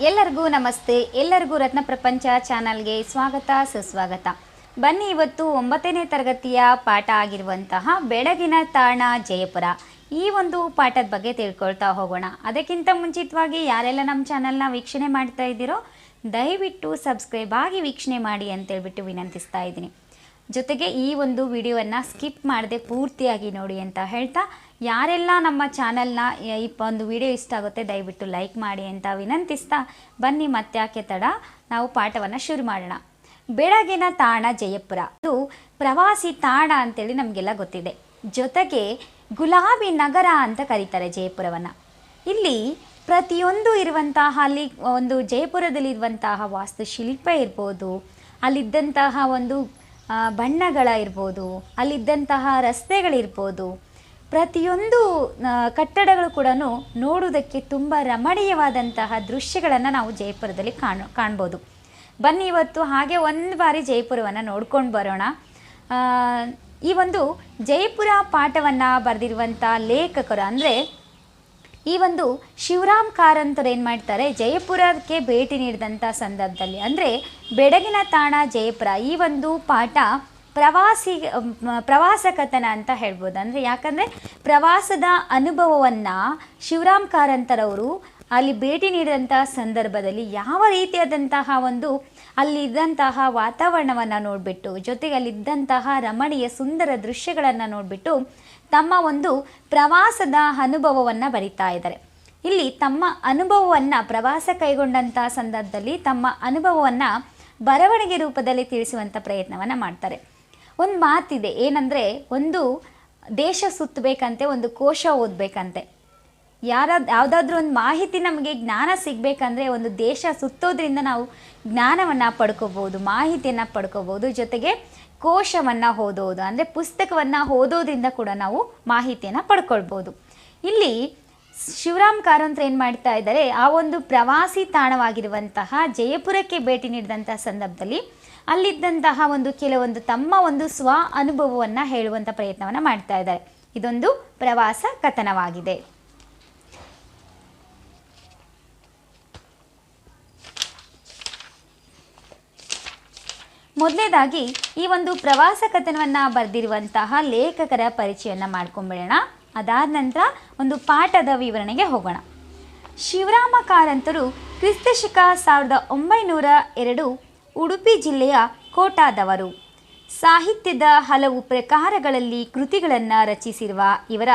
ಎಲ್ಲರಿಗೂ ನಮಸ್ತೆ. ಎಲ್ಲರಿಗೂ ರತ್ನ ಪ್ರಪಂಚ ಚಾನಲ್ಗೆ ಸ್ವಾಗತ, ಸುಸ್ವಾಗತ. ಬನ್ನಿ ಇವತ್ತು ಒಂಬತ್ತನೇ ತರಗತಿಯ ಪಾಠ ಆಗಿರುವಂತಹ ಬೆಳಗಿನ ತಾಣ ಜಯಪುರ. ಈ ಒಂದು ಪಾಠದ ಬಗ್ಗೆ ತಿಳ್ಕೊಳ್ತಾ ಹೋಗೋಣ. ಅದಕ್ಕಿಂತ ಮುಂಚಿತವಾಗಿ ಯಾರೆಲ್ಲ ನಮ್ಮ ಚಾನಲ್ನ ವೀಕ್ಷಣೆ ಮಾಡ್ತಾ ಇದ್ದೀರೋ, ದಯವಿಟ್ಟು ಸಬ್ಸ್ಕ್ರೈಬ್ ಆಗಿ ವೀಕ್ಷಣೆ ಮಾಡಿ ಅಂತೇಳ್ಬಿಟ್ಟು ವಿನಂತಿಸ್ತಾ ಇದ್ದೀನಿ. ಜೊತೆಗೆ ಈ ಒಂದು ವಿಡಿಯೋವನ್ನು ಸ್ಕಿಪ್ ಮಾಡದೆ ಪೂರ್ತಿಯಾಗಿ ನೋಡಿ ಅಂತ ಹೇಳ್ತಾ, ಯಾರೆಲ್ಲ ನಮ್ಮ ಚಾನಲ್ನ ಈ ಒಂದು ವಿಡಿಯೋ ಇಷ್ಟ ಆಗುತ್ತೆ ದಯವಿಟ್ಟು ಲೈಕ್ ಮಾಡಿ ಅಂತ ವಿನಂತಿಸ್ತಾ, ಬನ್ನಿ ಮತ್ತ್ಯಾಕೆ ತಡ, ನಾವು ಪಾಠವನ್ನು ಶುರು ಮಾಡೋಣ. ಬೆಳಗಿನ ತಾಣ ಜಯಪುರ. ಇದು ಪ್ರವಾಸಿ ತಾಣ ಅಂತೇಳಿ ನಮಗೆಲ್ಲ ಗೊತ್ತಿದೆ. ಜೊತೆಗೆ ಗುಲಾಬಿ ನಗರ ಅಂತ ಕರೀತಾರೆ ಜಯಪುರವನ್ನು. ಇಲ್ಲಿ ಪ್ರತಿಯೊಂದು ಇರುವಂತಹ, ಅಲ್ಲಿ ಒಂದು ಜಯಪುರದಲ್ಲಿರುವಂತಹ ವಾಸ್ತುಶಿಲ್ಪ ಇರ್ಬೋದು, ಅಲ್ಲಿದ್ದಂತಹ ಒಂದು ಬಣ್ಣಗಳ ಇರ್ಬೋದು ಅಲ್ಲಿದ್ದಂತಹ ರಸ್ತೆಗಳಿರ್ಬೋದು, ಪ್ರತಿಯೊಂದು ಕಟ್ಟಡಗಳು ಕೂಡ ನೋಡುವುದಕ್ಕೆ ತುಂಬ ರಮಣೀಯವಾದಂತಹ ದೃಶ್ಯಗಳನ್ನು ನಾವು ಜೈಪುರದಲ್ಲಿ ಕಾಣ, ಕಾಣ್ಬೋದು. ಬನ್ನಿ ಇವತ್ತು ಹಾಗೆ ಒಂದು ಬಾರಿ ಜೈಪುರವನ್ನು ನೋಡ್ಕೊಂಡು ಬರೋಣ. ಈ ಒಂದು ಜೈಪುರ ಪಾಠವನ್ನು ಬರೆದಿರುವಂಥ ಲೇಖಕರು ಅಂದರೆ ಈ ಒಂದು ಶಿವರಾಮ್ ಕಾರಂತರು ಏನು ಮಾಡ್ತಾರೆ, ಜಯಪುರಕ್ಕೆ ಭೇಟಿ ನೀಡಿದಂಥ ಸಂದರ್ಭದಲ್ಲಿ, ಅಂದರೆ ಬೆಡಗಿನ ತಾಣ ಜಯಪುರ, ಈ ಒಂದು ಪಾಠ ಪ್ರವಾಸಿ ಪ್ರವಾಸ ಕಥನ ಅಂತ ಹೇಳ್ಬೋದು. ಅಂದರೆ ಯಾಕಂದರೆ ಪ್ರವಾಸದ ಅನುಭವವನ್ನು ಶಿವರಾಮ್ ಕಾರಂತರವರು ಅಲ್ಲಿ ಭೇಟಿ ನೀಡಿದಂತಹ ಸಂದರ್ಭದಲ್ಲಿ ಯಾವ ರೀತಿಯಾದಂತಹ ಒಂದು ಅಲ್ಲಿದ್ದಂತಹ ವಾತಾವರಣವನ್ನು ನೋಡಿಬಿಟ್ಟು ಜೊತೆಗೆ ಅಲ್ಲಿದ್ದಂತಹ ರಮಣೀಯ ಸುಂದರ ದೃಶ್ಯಗಳನ್ನು ನೋಡಿಬಿಟ್ಟು ತಮ್ಮ ಒಂದು ಪ್ರವಾಸದ ಅನುಭವವನ್ನು ಬರಿತಾ ಇದ್ದಾರೆ. ಇಲ್ಲಿ ತಮ್ಮ ಅನುಭವವನ್ನು ಪ್ರವಾಸ ಕೈಗೊಂಡಂಥ ಸಂದರ್ಭದಲ್ಲಿ ತಮ್ಮ ಅನುಭವವನ್ನು ಬರವಣಿಗೆ ರೂಪದಲ್ಲಿ ತಿಳಿಸುವಂಥ ಪ್ರಯತ್ನವನ್ನು ಮಾಡ್ತಾರೆ. ಒಂದು ಮಾತಿದೆ, ಏನಂದರೆ ಒಂದು ದೇಶ ಸುತ್ತಬೇಕಂತೆ, ಒಂದು ಕೋಶ ಓದಬೇಕಂತೆ. ಯಾರಾದ ಯಾವುದಾದ್ರೂ ಒಂದು ಮಾಹಿತಿ ನಮಗೆ ಜ್ಞಾನ ಸಿಗಬೇಕಂದ್ರೆ ಒಂದು ದೇಶ ಸುತ್ತೋದ್ರಿಂದ ನಾವು ಜ್ಞಾನವನ್ನು ಪಡ್ಕೋಬೋದು ಮಾಹಿತಿಯನ್ನು ಪಡ್ಕೋಬೋದು ಜೊತೆಗೆ ಕೋಶವನ್ನು ಓದೋದು, ಅಂದರೆ ಪುಸ್ತಕವನ್ನು ಓದೋದ್ರಿಂದ ಕೂಡ ನಾವು ಮಾಹಿತಿಯನ್ನು ಪಡ್ಕೊಳ್ಬೋದು. ಇಲ್ಲಿ ಶಿವರಾಮ್ ಕಾರಂತ್ ಏನು ಮಾಡ್ತಾ ಇದ್ದಾರೆ, ಆ ಒಂದು ಪ್ರವಾಸಿ ತಾಣವಾಗಿರುವಂತಹ ಜಯಪುರಕ್ಕೆ ಭೇಟಿ ನೀಡಿದಂತಹ ಸಂದರ್ಭದಲ್ಲಿ ಅಲ್ಲಿದ್ದಂತಹ ಒಂದು ಕೆಲವೊಂದು ತಮ್ಮ ಒಂದು ಸ್ವ ಅನುಭವವನ್ನು ಹೇಳುವಂಥ ಪ್ರಯತ್ನವನ್ನು ಮಾಡ್ತಾ ಇದ್ದಾರೆ. ಇದೊಂದು ಪ್ರವಾಸ ಕಥನವಾಗಿದೆ. ಮೊದಲನೇದಾಗಿ ಈ ಒಂದು ಪ್ರವಾಸ ಕಥನವನ್ನು ಬರೆದಿರುವಂತಹ ಲೇಖಕರ ಪರಿಚಯವನ್ನು ಮಾಡ್ಕೊಂಬಿಡೋಣ. ಅದಾದ ನಂತರ ಒಂದು ಪಾಠದ ವಿವರಣೆಗೆ ಹೋಗೋಣ. ಶಿವರಾಮ ಕಾರಂತರು ಕ್ರಿಸ್ತಶಕ ಸಾವಿರದ ಒಂಬೈನೂರ ಎರಡು ಉಡುಪಿ ಜಿಲ್ಲೆಯ ಕೋಟಾದವರು. ಸಾಹಿತ್ಯದ ಹಲವು ಪ್ರಕಾರಗಳಲ್ಲಿ ಕೃತಿಗಳನ್ನು ರಚಿಸಿರುವ ಇವರ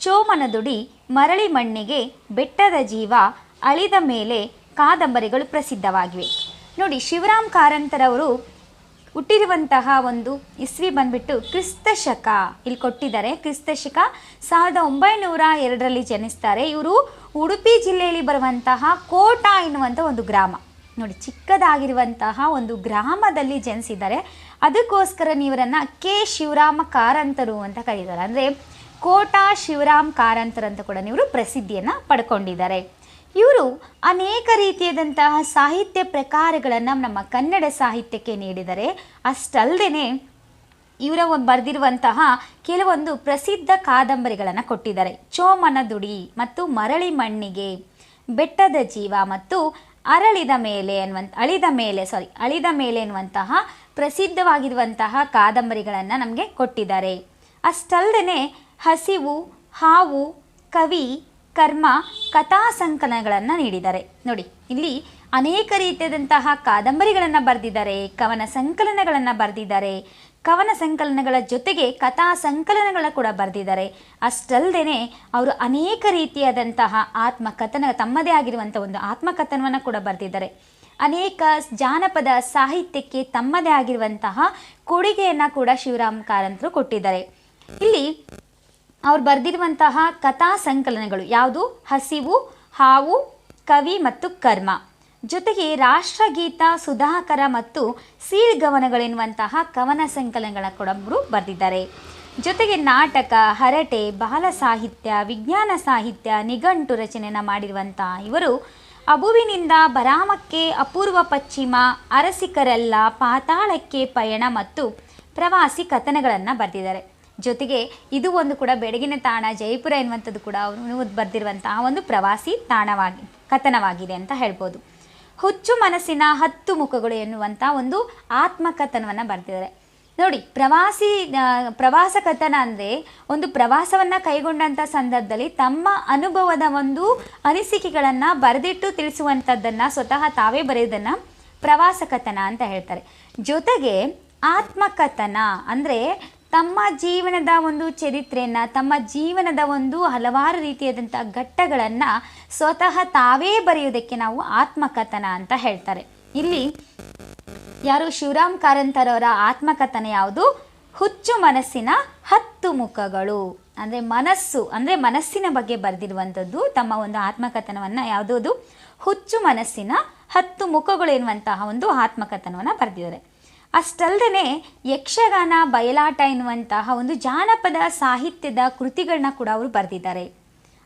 ಚೋಮನದುಡಿ ಮರಳಿ ಮಣ್ಣಿಗೆ ಬೆಟ್ಟದ ಜೀವ ಅಳಿದ ಮೇಲೆ ಕಾದಂಬರಿಗಳು ಪ್ರಸಿದ್ಧವಾಗಿವೆ. ನೋಡಿ, ಶಿವರಾಮ್ ಕಾರಂತರವರು ಹುಟ್ಟಿರುವಂತಹ ಒಂದು ಇಸ್ವಿ ಬಂದ್ಬಿಟ್ಟು ಕ್ರಿಸ್ತ ಶಕ ಇಲ್ಲಿ ಕೊಟ್ಟಿದ್ದಾರೆ ಕ್ರಿಸ್ತ ಶಕ ಸಾವಿರದ ಒಂಬೈನೂರ ಎರಡರಲ್ಲಿ ಜನಿಸ್ತಾರೆ. ಇವರು ಉಡುಪಿ ಜಿಲ್ಲೆಯಲ್ಲಿ ಬರುವಂತಹ ಕೋಟ ಎನ್ನುವಂಥ ಒಂದು ಗ್ರಾಮ. ನೋಡಿ, ಚಿಕ್ಕದಾಗಿರುವಂತಹ ಒಂದು ಗ್ರಾಮದಲ್ಲಿ ಜನಿಸಿದ್ದಾರೆ. ಅದಕ್ಕೋಸ್ಕರ ಇವರನ್ನು ಕೆ. ಶಿವರಾಮ ಕಾರಂತರು ಅಂತ ಕರೀತಾರೆ. ಅಂದರೆ ಕೋಟಾ ಶಿವರಾಮ್ ಕಾರಂತರು ಅಂತ ಕೂಡ ಇವರು ಪ್ರಸಿದ್ಧಿಯನ್ನು ಪಡ್ಕೊಂಡಿದ್ದಾರೆ. ಇವರು ಅನೇಕ ರೀತಿಯಾದಂತಹ ಸಾಹಿತ್ಯ ಪ್ರಕಾರಗಳನ್ನು ನಮ್ಮ ಕನ್ನಡ ಸಾಹಿತ್ಯಕ್ಕೆ ನೀಡಿದರೆ ಅಷ್ಟಲ್ಲದೆ ಇವರ ಬರೆದಿರುವಂತಹ ಕೆಲವೊಂದು ಪ್ರಸಿದ್ಧ ಕಾದಂಬರಿಗಳನ್ನು ಕೊಟ್ಟಿದ್ದಾರೆ. ಚೋಮನ ದುಡಿ ಮತ್ತು ಮರಳಿ ಮಣ್ಣಿಗೆ, ಬೆಟ್ಟದ ಜೀವ ಮತ್ತು ಅರಳಿದ ಮೇಲೆ ಅನ್ನುವಂಥ ಅಳಿದ ಮೇಲೆ ಸಾರಿ ಅಳಿದ ಮೇಲೆ ಎನ್ನುವಂತಹ ಪ್ರಸಿದ್ಧವಾಗಿರುವಂತಹ ಕಾದಂಬರಿಗಳನ್ನು ನಮಗೆ ಕೊಟ್ಟಿದ್ದಾರೆ. ಅಷ್ಟಲ್ಲದೆ ಹಸಿವು, ಹಾವು, ಕವಿ, ಕರ್ಮ ಕಥಾ ಸಂಕಲನಗಳನ್ನು ನೀಡಿದ್ದಾರೆ. ನೋಡಿ, ಇಲ್ಲಿ ಅನೇಕ ರೀತಿಯಾದಂತಹ ಕಾದಂಬರಿಗಳನ್ನು ಬರೆದಿದ್ದಾರೆ, ಕವನ ಸಂಕಲನಗಳನ್ನು ಬರೆದಿದ್ದಾರೆ, ಕವನ ಸಂಕಲನಗಳ ಜೊತೆಗೆ ಕಥಾ ಸಂಕಲನಗಳ ಕೂಡ ಬರೆದಿದ್ದಾರೆ. ಅಷ್ಟಲ್ಲದೆ ಅವರು ಅನೇಕ ರೀತಿಯಾದಂತಹ ಆತ್ಮಕಥನ, ತಮ್ಮದೇ ಆಗಿರುವಂಥ ಒಂದು ಆತ್ಮಕಥನವನ್ನು ಕೂಡ ಬರೆದಿದ್ದಾರೆ. ಅನೇಕ ಜಾನಪದ ಸಾಹಿತ್ಯಕ್ಕೆ ತಮ್ಮದೇ ಆಗಿರುವಂತಹ ಕೊಡುಗೆಯನ್ನು ಕೂಡ ಶಿವರಾಮ್ ಕಾರಂತರು ಕೊಟ್ಟಿದ್ದಾರೆ. ಇಲ್ಲಿ ಅವ್ರು ಬರೆದಿರುವಂತಹ ಕಥಾ ಸಂಕಲನಗಳು ಯಾವುದು? ಹಸಿವು, ಹಾವು, ಕವಿ ಮತ್ತು ಕರ್ಮ. ಜೊತೆಗೆ ರಾಷ್ಟ್ರಗೀತ, ಸುಧಾಕರ ಮತ್ತು ಸೀಳ್ಗವನಗಳೆನ್ನುವಂತಹ ಕವನ ಸಂಕಲನಗಳ ಕೂಡ ಅವರು ಬರೆದಿದ್ದಾರೆ. ಜೊತೆಗೆ ನಾಟಕ, ಹರಟೆ, ಬಾಲ ಸಾಹಿತ್ಯ, ವಿಜ್ಞಾನ ಸಾಹಿತ್ಯ, ನಿಘಂಟು ರಚನೆಯನ್ನು ಮಾಡಿರುವಂತಹ ಇವರು ಅಬುವಿನಿಂದ ಬರಾಮಕ್ಕೆ ಅಪೂರ್ವ ಪಶ್ಚಿಮ, ಅರಸಿಕರೆಲ್ಲ ಪಾತಾಳಕ್ಕೆ ಪಯಣ ಮತ್ತು ಪ್ರವಾಸಿ ಕಥನಗಳನ್ನು ಬರೆದಿದ್ದಾರೆ. ಜೊತೆಗೆ ಇದು ಒಂದು ಕೂಡ ಬೆಡಗಿನ ತಾಣ, ಜೈಪುರ ಎನ್ನುವಂಥದ್ದು ಕೂಡ ಅವನು ಬರೆದಿರುವಂತಹ ಒಂದು ಪ್ರವಾಸಿ ತಾಣವಾಗಿ, ಕಥನವಾಗಿದೆ ಅಂತ ಹೇಳ್ಬೋದು. ಹುಚ್ಚು ಮನಸ್ಸಿನ ಹತ್ತು ಮುಖಗಳು ಎನ್ನುವಂಥ ಒಂದು ಆತ್ಮಕಥನವನ್ನು ಬರೆದಿದ್ದಾರೆ. ನೋಡಿ, ಪ್ರವಾಸಿ ಪ್ರವಾಸ ಕಥನ ಅಂದರೆ ಒಂದು ಪ್ರವಾಸವನ್ನು ಕೈಗೊಂಡಂಥ ಸಂದರ್ಭದಲ್ಲಿ ತಮ್ಮ ಅನುಭವದ ಒಂದು ಅನಿಸಿಕೆಗಳನ್ನು ಬರೆದಿಟ್ಟು ತಿಳಿಸುವಂಥದ್ದನ್ನು ಸ್ವತಃ ತಾವೇ ಬರೆಯೋದನ್ನು ಪ್ರವಾಸ ಕಥನ ಅಂತ ಹೇಳ್ತಾರೆ. ಜೊತೆಗೆ ಆತ್ಮಕಥನ ಅಂದರೆ ತಮ್ಮ ಜೀವನದ ಒಂದು ಚರಿತ್ರೆಯನ್ನು, ತಮ್ಮ ಜೀವನದ ಒಂದು ಹಲವಾರು ರೀತಿಯಾದಂಥ ಘಟ್ಟಗಳನ್ನು ಸ್ವತಃ ತಾವೇ ಬರೆಯೋದಕ್ಕೆ ನಾವು ಆತ್ಮಕಥನ ಅಂತ ಹೇಳ್ತಾರೆ. ಇಲ್ಲಿ ಯಾರು ಶಿವರಾಮ್ ಕಾರಂತರವರ ಆತ್ಮಕಥನ ಯಾವುದು? ಹುಚ್ಚು ಮನಸ್ಸಿನ ಹತ್ತು ಮುಖಗಳು. ಅಂದರೆ ಮನಸ್ಸು, ಅಂದರೆ ಮನಸ್ಸಿನ ಬಗ್ಗೆ ಬರೆದಿರುವಂಥದ್ದು ತಮ್ಮ ಒಂದು ಆತ್ಮಕಥನವನ್ನು ಯಾವುದೋದು ಹುಚ್ಚು ಮನಸ್ಸಿನ ಹತ್ತು ಮುಖಗಳು ಎನ್ನುವಂತಹ ಒಂದು ಆತ್ಮಕಥನವನ್ನು ಬರೆದಿದ್ದಾರೆ. ಅಷ್ಟಲ್ಲದೆ ಯಕ್ಷಗಾನ, ಬಯಲಾಟ ಎನ್ನುವಂತಹ ಒಂದು ಜಾನಪದ ಸಾಹಿತ್ಯದ ಕೃತಿಗಳನ್ನ ಕೂಡ ಅವರು ಬರೆದಿದ್ದಾರೆ.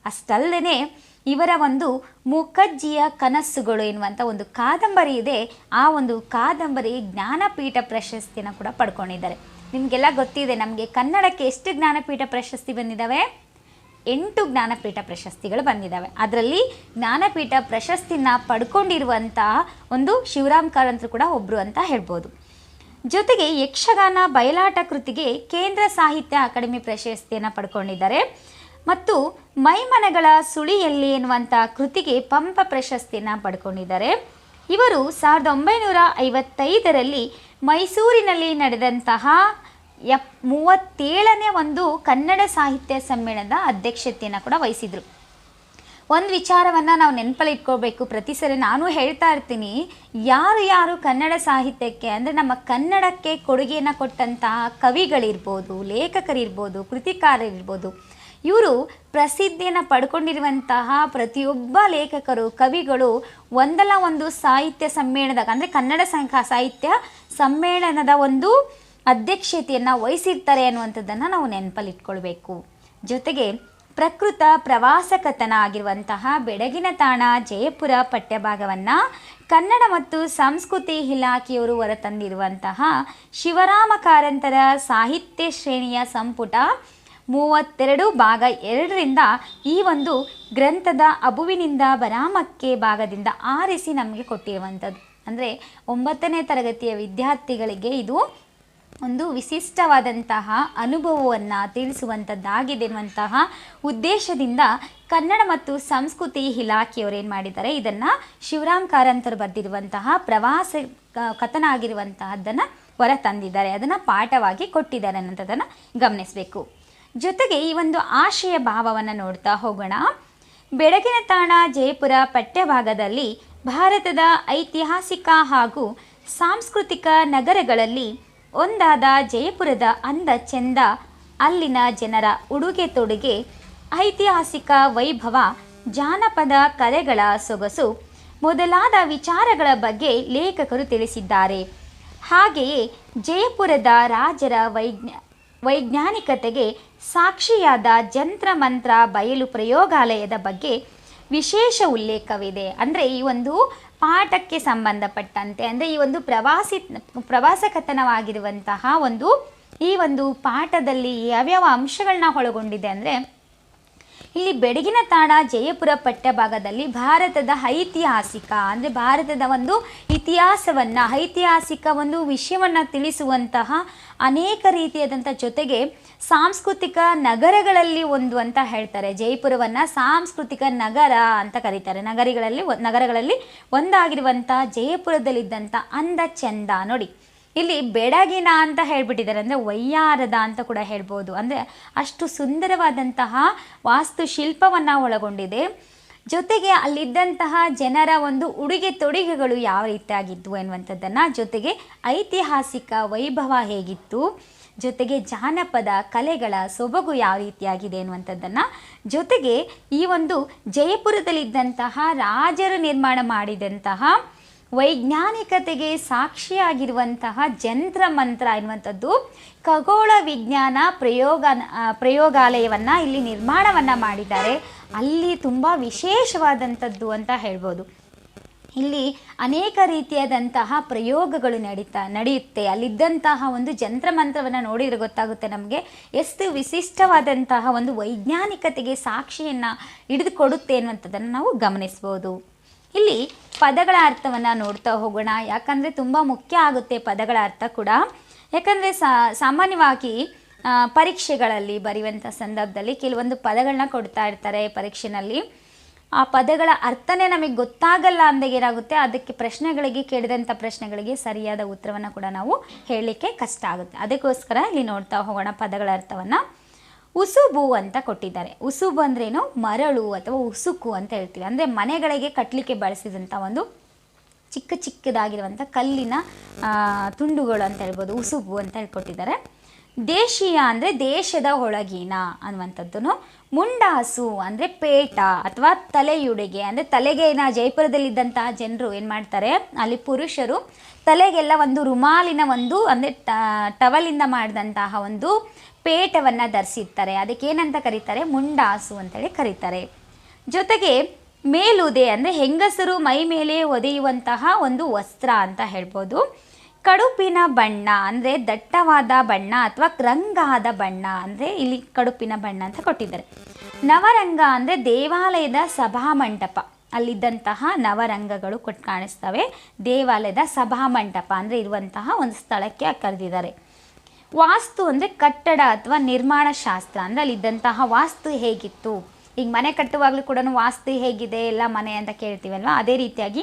ಅಷ್ಟಲ್ಲದೆ ಇವರ ಒಂದು ಮುಖಜ್ಜಿಯ ಕನಸುಗಳು ಎನ್ನುವಂಥ ಒಂದು ಕಾದಂಬರಿ ಇದೆ. ಆ ಒಂದು ಕಾದಂಬರಿ ಜ್ಞಾನಪೀಠ ಪ್ರಶಸ್ತಿನ ಕೂಡ ಪಡ್ಕೊಂಡಿದ್ದಾರೆ. ನಿಮಗೆಲ್ಲ ಗೊತ್ತಿದೆ ನಮಗೆ ಕನ್ನಡಕ್ಕೆ ಎಷ್ಟು ಜ್ಞಾನಪೀಠ ಪ್ರಶಸ್ತಿ ಬಂದಿದ್ದಾವೆ ಎಂಟು ಜ್ಞಾನಪೀಠ ಪ್ರಶಸ್ತಿಗಳು ಬಂದಿದ್ದಾವೆ ಅದರಲ್ಲಿ ಜ್ಞಾನಪೀಠ ಪ್ರಶಸ್ತಿನ ಪಡ್ಕೊಂಡಿರುವಂತಹ ಒಂದು ಶಿವರಾಮ್ ಕಾರಂತರು ಕೂಡ ಒಬ್ಬರು ಅಂತ ಹೇಳ್ಬೋದು. ಜೊತೆಗೆ ಯಕ್ಷಗಾನ ಬಯಲಾಟ ಕೃತಿಗೆ ಕೇಂದ್ರ ಸಾಹಿತ್ಯ ಅಕಾಡೆಮಿ ಪ್ರಶಸ್ತಿಯನ್ನು ಪಡ್ಕೊಂಡಿದ್ದಾರೆ. ಮತ್ತು ಮೈಮನಗಳ ಸುಳಿಯಲ್ಲಿ ಎನ್ನುವಂಥ ಕೃತಿಗೆ ಪಂಪ ಪ್ರಶಸ್ತಿಯನ್ನು ಪಡ್ಕೊಂಡಿದ್ದಾರೆ. ಇವರು ಸಾವಿರದ ಒಂಬೈನೂರ ಐವತ್ತೈದರಲ್ಲಿ ಮೈಸೂರಿನಲ್ಲಿ ನಡೆದಂತಹ ಎಪ್ ಮೂವತ್ತೇಳನೇ ಒಂದು ಕನ್ನಡ ಸಾಹಿತ್ಯ ಸಮ್ಮೇಳನದ ಅಧ್ಯಕ್ಷತೆಯನ್ನು ಕೂಡ ವಹಿಸಿದರು. ಒಂದು ವಿಚಾರವನ್ನು ನಾವು ನೆನಪಲ್ಲಿ ಇಟ್ಕೋಬೇಕು ಪ್ರತಿ ಸರಿ ನಾನು ಹೇಳ್ತಾ ಇರ್ತೀನಿ, ಯಾರು ಯಾರು ಕನ್ನಡ ಸಾಹಿತ್ಯಕ್ಕೆ, ಅಂದರೆ ನಮ್ಮ ಕನ್ನಡಕ್ಕೆ ಕೊಡುಗೆಯನ್ನು ಕೊಟ್ಟಂತಹ ಕವಿಗಳಿರ್ಬೋದು, ಲೇಖಕರಿರ್ಬೋದು, ಕೃತಿಕಾರರಿರ್ಬೋದು, ಇವರು ಪ್ರಸಿದ್ಧಿಯನ್ನು ಪಡ್ಕೊಂಡಿರುವಂತಹ ಪ್ರತಿಯೊಬ್ಬ ಲೇಖಕರು, ಕವಿಗಳು ಒಂದಲ್ಲ ಒಂದು ಸಾಹಿತ್ಯ ಸಮ್ಮೇಳನದಾಗ, ಅಂದರೆ ಕನ್ನಡ ಸಾಹಿತ್ಯ ಸಮ್ಮೇಳನದ ಒಂದು ಅಧ್ಯಕ್ಷತೆಯನ್ನು ವಹಿಸಿರ್ತಾರೆ ಅನ್ನುವಂಥದ್ದನ್ನು ನಾವು ನೆನಪಲ್ಲಿ ಇಟ್ಕೊಳ್ಬೇಕು ಜೊತೆಗೆ ಪ್ರಕೃತ ಪ್ರವಾಸ ಕಥನ ಆಗಿರುವಂತಹ ಬೆಡಗಿನ ತಾಣ ಜಯಪುರ ಪಠ್ಯಭಾಗವನ್ನು ಕನ್ನಡ ಮತ್ತು ಸಂಸ್ಕೃತಿ ಇಲಾಖೆಯವರು ಹೊರತಂದಿರುವಂತಹ ಶಿವರಾಮ ಕಾರಂತರ ಸಾಹಿತ್ಯ ಶ್ರೇಣಿಯ ಸಂಪುಟ ಮೂವತ್ತೆರಡು ಭಾಗ ಎರಡರಿಂದ ಈ ಒಂದು ಗ್ರಂಥದ ಅಬುವಿನಿಂದ ಬರಾಮಕ್ಕೆ ಭಾಗದಿಂದ ಆರಿಸಿ ನಮಗೆ ಕೊಟ್ಟಿರುವಂಥದ್ದು. ಅಂದರೆ ಒಂಬತ್ತನೇ ತರಗತಿಯ ವಿದ್ಯಾರ್ಥಿಗಳಿಗೆ ಇದು ಒಂದು ವಿಶಿಷ್ಟವಾದಂತಹ ಅನುಭವವನ್ನು ತಿಳಿಸುವಂಥದ್ದಾಗಿದೆ ಎನ್ನುವಂತಹ ಉದ್ದೇಶದಿಂದ ಕನ್ನಡ ಮತ್ತು ಸಂಸ್ಕೃತಿ ಇಲಾಖೆಯವರು ಏನು ಮಾಡಿದ್ದಾರೆ, ಇದನ್ನು ಶಿವರಾಮ್ ಕಾರಂತರು ಬರೆದಿರುವಂತಹ ಪ್ರವಾಸ ಕಥನ ಆಗಿರುವಂತಹದ್ದನ್ನು ಹೊರ ತಂದಿದ್ದಾರೆ ಅದನ್ನು ಪಾಠವಾಗಿ ಕೊಟ್ಟಿದ್ದಾರೆ ಅನ್ನೋಂಥದ್ದನ್ನು ಗಮನಿಸಬೇಕು. ಜೊತೆಗೆ ಈ ಒಂದು ಆಶಯ ಭಾವವನ್ನು ನೋಡ್ತಾ ಹೋಗೋಣ. ಬೆಳಗಿನ ತಾಣ ಜಯಪುರ ಪಠ್ಯಭಾಗದಲ್ಲಿ ಭಾರತದ ಐತಿಹಾಸಿಕ ಹಾಗೂ ಸಾಂಸ್ಕೃತಿಕ ನಗರಗಳಲ್ಲಿ ಒಂದಾದ ಜಯಪುರದ ಅಂದ ಚೆಂದ ಅಲ್ಲಿನ ಜನರ ಉಡುಗೆ ತೊಡುಗೆ, ಐತಿಹಾಸಿಕ ವೈಭವ, ಜಾನಪದ ಕಲೆಗಳ ಸೊಗಸು ಮೊದಲಾದ ವಿಚಾರಗಳ ಬಗ್ಗೆ ಲೇಖಕರು ತಿಳಿಸಿದ್ದಾರೆ. ಹಾಗೆಯೇ ಜಯಪುರದ ರಾಜರ ವೈಜ್ಞಾ, ವೈಜ್ಞಾನಿಕತೆಗೆ ಸಾಕ್ಷಿಯಾದ ಜಂತ್ರ ಮಂತ್ರ ಬಯಲು ಪ್ರಯೋಗಾಲಯದ ಬಗ್ಗೆ ವಿಶೇಷ ಉಲ್ಲೇಖವಿದೆ. ಅಂದರೆ ಈ ಒಂದು ಪಾಠಕ್ಕೆ ಸಂಬಂಧಪಟ್ಟಂತೆ ಅಂದರೆ ಈ ಒಂದು ಪ್ರವಾಸಿ ಪ್ರವಾಸ ಕಥನವಾಗಿರುವಂತಹ ಒಂದು, ಈ ಒಂದು ಪಾಠದಲ್ಲಿ ಯಾವ್ಯಾವ ಅಂಶಗಳನ್ನ ಒಳಗೊಂಡಿದೆ ಅಂದರೆ ಇಲ್ಲಿ ಬೆಡಗಿನ ತಾಣ ಜಯಪುರ ಪಠ್ಯಭಾಗದಲ್ಲಿ ಭಾರತದ ಐತಿಹಾಸಿಕ, ಅಂದರೆ ಭಾರತದ ಒಂದು ಇತಿಹಾಸವನ್ನು, ಐತಿಹಾಸಿಕ ಒಂದು ವಿಷಯವನ್ನು ತಿಳಿಸುವಂತಹ ಅನೇಕ ರೀತಿಯಾದಂಥ ಜೊತೆಗೆ ಸಾಂಸ್ಕೃತಿಕ ನಗರಗಳಲ್ಲಿ ಒಂದು ಅಂತ ಹೇಳ್ತಾರೆ. ಜೈಪುರವನ್ನು ಸಾಂಸ್ಕೃತಿಕ ನಗರ ಅಂತ ಕರೀತಾರೆ. ನಗರಿಗಳಲ್ಲಿ, ನಗರಗಳಲ್ಲಿ ಒಂದಾಗಿರುವಂಥ ಜಯಪುರದಲ್ಲಿದ್ದಂಥ ಅಂದ ಚಂದ ನೋಡಿ ಇಲ್ಲಿ ಬೆಡಗಿನ ಅಂತ ಹೇಳ್ಬಿಟ್ಟಿದ್ದಾರೆ. ಅಂದರೆ ವಯ್ಯಾರದ ಅಂತ ಕೂಡ ಹೇಳ್ಬೋದು. ಅಂದರೆ ಅಷ್ಟು ಸುಂದರವಾದಂತಹ ವಾಸ್ತುಶಿಲ್ಪವನ್ನು ಒಳಗೊಂಡಿದೆ. ಜೊತೆಗೆ ಅಲ್ಲಿದ್ದಂತಹ ಜನರ ಒಂದು ಉಡುಗೆ ತೊಡುಗೆಗಳು ಯಾವ ರೀತಿಯಾಗಿದ್ವು ಎನ್ನುವಂಥದ್ದನ್ನು ಜೊತೆಗೆ ಐತಿಹಾಸಿಕ ವೈಭವ ಹೇಗಿತ್ತು, ಜೊತೆಗೆ ಜಾನಪದ ಕಲೆಗಳ ಸೊಬಗು ಯಾವ ರೀತಿಯಾಗಿದೆ ಎನ್ನುವಂಥದ್ದನ್ನು ಜೊತೆಗೆ ಈ ಒಂದು ಜಯಪುರದಲ್ಲಿದ್ದಂತಹ ರಾಜರು ನಿರ್ಮಾಣ ಮಾಡಿದಂತಹ ವೈಜ್ಞಾನಿಕತೆಗೆ ಸಾಕ್ಷಿಯಾಗಿರುವಂತಹ ಜಂತ್ರ ಮಂತ್ರ ಎನ್ನುವಂಥದ್ದು ಖಗೋಳ ವಿಜ್ಞಾನ ಪ್ರಯೋಗ ಪ್ರಯೋಗಾಲಯವನ್ನು ಇಲ್ಲಿ ನಿರ್ಮಾಣವನ್ನು ಮಾಡಿದ್ದಾರೆ. ಅಲ್ಲಿ ತುಂಬ ವಿಶೇಷವಾದಂಥದ್ದು ಅಂತ ಹೇಳ್ಬೋದು. ಇಲ್ಲಿ ಅನೇಕ ರೀತಿಯಾದಂತಹ ಪ್ರಯೋಗಗಳು ನಡೀತಾ, ನಡೆಯುತ್ತೆ. ಅಲ್ಲಿದ್ದಂತಹ ಒಂದು ಜಂತ್ರಮಂತ್ರವನ್ನು ನೋಡಿದರೆ ಗೊತ್ತಾಗುತ್ತೆ ನಮಗೆ. ಎಷ್ಟು ವಿಶಿಷ್ಟವಾದಂತಹ ಒಂದು ವೈಜ್ಞಾನಿಕತೆಗೆ ಸಾಕ್ಷಿಯನ್ನು ಹಿಡಿದುಕೊಡುತ್ತೆ ಅನ್ನುವಂಥದ್ದನ್ನು ನಾವು ಗಮನಿಸ್ಬೋದು. ಇಲ್ಲಿ ಪದಗಳ ಅರ್ಥವನ್ನು ನೋಡ್ತಾ ಹೋಗೋಣ. ಯಾಕಂದರೆ ತುಂಬ ಮುಖ್ಯ ಆಗುತ್ತೆ ಪದಗಳ ಅರ್ಥ ಕೂಡ. ಯಾಕಂದರೆ ಸಾಮಾನ್ಯವಾಗಿ ಪರೀಕ್ಷೆಗಳಲ್ಲಿ ಬರೆಯುವಂಥ ಸಂದರ್ಭದಲ್ಲಿ ಕೆಲವೊಂದು ಪದಗಳನ್ನ ಕೊಡ್ತಾ ಇರ್ತಾರೆ ಪರೀಕ್ಷೆನಲ್ಲಿ. ಆ ಪದಗಳ ಅರ್ಥನೇ ನಮಗೆ ಗೊತ್ತಾಗಲ್ಲ ಅಂದಾಗ ಏನಾಗುತ್ತೆ? ಅದಕ್ಕೆ ಪ್ರಶ್ನೆಗಳಿಗೆ ಕೇಳಿದಂಥ ಪ್ರಶ್ನೆಗಳಿಗೆ ಸರಿಯಾದ ಉತ್ತರವನ್ನು ಕೂಡ ನಾವು ಹೇಳಲಿಕ್ಕೆ ಕಷ್ಟ ಆಗುತ್ತೆ. ಅದಕ್ಕೋಸ್ಕರ ಇಲ್ಲಿ ನೋಡ್ತಾ ಹೋಗೋಣ ಪದಗಳ ಅರ್ಥವನ್ನು. ಉಸುಬು ಅಂತ ಕೊಟ್ಟಿದ್ದಾರೆ. ಉಸುಬು ಅಂದ್ರೇನು? ಮರಳು ಅಥವಾ ಉಸುಕು ಅಂತ ಹೇಳ್ತೀವಿ. ಅಂದರೆ ಮನೆಗಳಿಗೆ ಕಟ್ಟಲಿಕ್ಕೆ ಬಳಸಿದಂಥ ಒಂದು ಚಿಕ್ಕ ಚಿಕ್ಕದಾಗಿರುವಂಥ ಕಲ್ಲಿನ ತುಂಡುಗಳು ಅಂತ ಹೇಳ್ಬೋದು, ಉಸುಬು ಅಂತ ಹೇಳ್ಕೊಟ್ಟಿದ್ದಾರೆ. ದೇಶೀಯ ಅಂದರೆ ದೇಶದ ಒಳಗಿನ ಅನ್ನುವಂಥದ್ದು ಮುಂಡಾಸು ಅಂದರೆ ಪೇಟ ಅಥವಾ ತಲೆಯುಡುಗೆ. ಅಂದರೆ ತಲೆಗೆನ ಜೈಪುರದಲ್ಲಿದ್ದಂತಹ ಜನರು ಏನು ಮಾಡ್ತಾರೆ? ಅಲ್ಲಿ ಪುರುಷರು ತಲೆಗೆಲ್ಲ ಒಂದು ರುಮಾಲಿನ ಒಂದು, ಅಂದರೆ ಟವಲಿಂದ ಮಾಡಿದಂತಹ ಒಂದು ಪೇಟವನ್ನು ಧರಿಸಿರ್ತಾರೆ ಅದಕ್ಕೆ ಏನಂತ ಕರೀತಾರೆ? ಮುಂಡಾಸು ಅಂತೇಳಿ ಕರೀತಾರೆ. ಜೊತೆಗೆ ಮೇಲುದೆ ಅಂದರೆ ಹೆಂಗಸರು ಮೈ ಮೇಲೆ ಒದೆಯುವಂತಹ ಒಂದು ವಸ್ತ್ರ ಅಂತ ಹೇಳ್ಬೋದು. ಕಡುಪಿನ ಬಣ್ಣ ಅಂದರೆ ದಟ್ಟವಾದ ಬಣ್ಣ ಅಥವಾ ರಂಗಾದ ಬಣ್ಣ ಅಂದರೆ ಇಲ್ಲಿ ಕಡುಪಿನ ಬಣ್ಣ ಅಂತ ಕೊಟ್ಟಿದ್ದಾರೆ. ನವರಂಗ ಅಂದರೆ ದೇವಾಲಯದ ಸಭಾಮಂಟಪ. ಅಲ್ಲಿದ್ದಂತಹ ನವರಂಗಗಳು ಕೊಟ್ಟು ಕಾಣಿಸ್ತವೆ. ದೇವಾಲಯದ ಸಭಾಮಂಟಪ ಅಂದರೆ ಇರುವಂತಹ ಒಂದು ಸ್ಥಳಕ್ಕೆ ಕರೆದಿದ್ದಾರೆ. ವಾಸ್ತು ಅಂದರೆ ಕಟ್ಟಡ ಅಥವಾ ನಿರ್ಮಾಣ ಶಾಸ್ತ್ರ ಅಂದರೆ ಅಲ್ಲಿದ್ದಂತಹ ವಾಸ್ತು ಹೇಗಿತ್ತು? ಈಗ ಮನೆ ಕಟ್ಟುವಾಗಲೂ ಕೂಡ ವಾಸ್ತು ಹೇಗಿದೆ, ಎಲ್ಲ ಮನೆ ಅಂತ ಕೇಳ್ತೀವಲ್ವ? ಅದೇ ರೀತಿಯಾಗಿ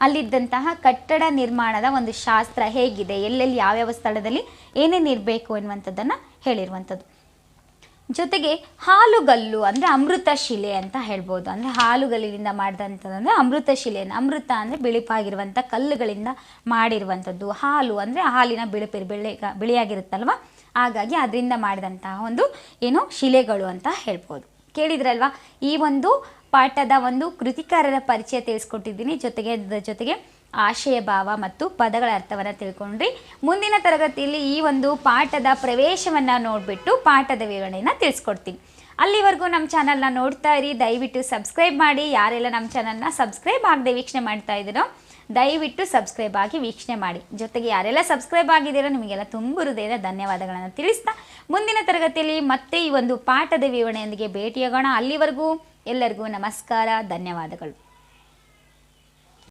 ಅಲ್ಲಿದ್ದಂತಹ ಕಟ್ಟಡ ನಿರ್ಮಾಣದ ಒಂದು ಶಾಸ್ತ್ರ ಹೇಗಿದೆ? ಎಲ್ಲೆಲ್ಲಿ, ಯಾವ್ಯಾವ ಸ್ಥಳದಲ್ಲಿ ಏನೇನು ಇರಬೇಕು ಎನ್ನುವಂಥದ್ದನ್ನು ಹೇಳಿರುವಂಥದ್ದು. ಜೊತೆಗೆ ಹಾಲುಗಲ್ಲು ಅಂದರೆ ಅಮೃತ ಶಿಲೆ ಅಂತ ಹೇಳ್ಬೋದು. ಅಂದರೆ ಹಾಲುಗಲ್ಲಿನಿಂದ ಮಾಡಿದಂಥದ್ದು ಅಮೃತ ಶಿಲೆಯನ್ನು ಅಮೃತ ಅಂದರೆ ಬಿಳಿಪಾಗಿರುವಂಥ ಕಲ್ಲುಗಳಿಂದ ಮಾಡಿರುವಂಥದ್ದು. ಹಾಲು ಅಂದರೆ ಹಾಲಿನ ಬಿಳುಪಿ ಬಿಳಿ, ಬಿಳಿಯಾಗಿರುತ್ತಲ್ವ? ಹಾಗಾಗಿ ಅದರಿಂದ ಮಾಡಿದಂತಹ ಒಂದು ಏನು ಶಿಲೆಗಳು ಅಂತ ಹೇಳ್ಬೋದು. ಕೇಳಿದ್ರಲ್ವಾ? ಈ ಒಂದು ಪಾಠದ ಒಂದು ಕೃತಿಕಾರರ ಪರಿಚಯ ತಿಳಿಸ್ಕೊಟ್ಟಿದ್ದೀನಿ. ಜೊತೆಗೆ ಜೊತೆಗೆ ಆಶಯ ಭಾವ ಮತ್ತು ಪದಗಳ ಅರ್ಥವನ್ನು ತಿಳ್ಕೊಂಡ್ರಿ. ಮುಂದಿನ ತರಗತಿಯಲ್ಲಿ ಈ ಒಂದು ಪಾಠದ ಪ್ರವೇಶವನ್ನು ನೋಡಿಬಿಟ್ಟು ಪಾಠದ ವಿವರಣೆಯನ್ನು ತಿಳಿಸ್ಕೊಡ್ತೀನಿ. ಅಲ್ಲಿವರೆಗೂ ನಮ್ಮ ಚಾನಲ್ನ ನೋಡ್ತಾ ಇರಿ. ದಯವಿಟ್ಟು ಸಬ್ಸ್ಕ್ರೈಬ್ ಮಾಡಿ. ಯಾರೆಲ್ಲ ನಮ್ಮ ಚಾನಲ್ನ ಸಬ್ಸ್ಕ್ರೈಬ್ ಆಗದೆ ವೀಕ್ಷಣೆ ಮಾಡ್ತಾ ಇದ್ದೀರೋ, ದಯವಿಟ್ಟು ಸಬ್ಸ್ಕ್ರೈಬ್ ಆಗಿ ವೀಕ್ಷಣೆ ಮಾಡಿ. ಜೊತೆಗೆ ಯಾರೆಲ್ಲ ಸಬ್ಸ್ಕ್ರೈಬ್ ಆಗಿದ್ದೀರೋ, ನಿಮಗೆಲ್ಲ ತುಂಬ ಹೃದಯದ ಧನ್ಯವಾದಗಳನ್ನು ತಿಳಿಸ್ತಾ. ಮುಂದಿನ ತರಗತಿಯಲ್ಲಿ ಮತ್ತೆ ಈ ಒಂದು ಪಾಠದ ವಿವರಣೆಯೊಂದಿಗೆ ಭೇಟಿಯಾಗೋಣ. ಅಲ್ಲಿವರೆಗೂ ಎಲ್ಲರಿಗೂ ನಮಸ್ಕಾರ, ಧನ್ಯವಾದಗಳು.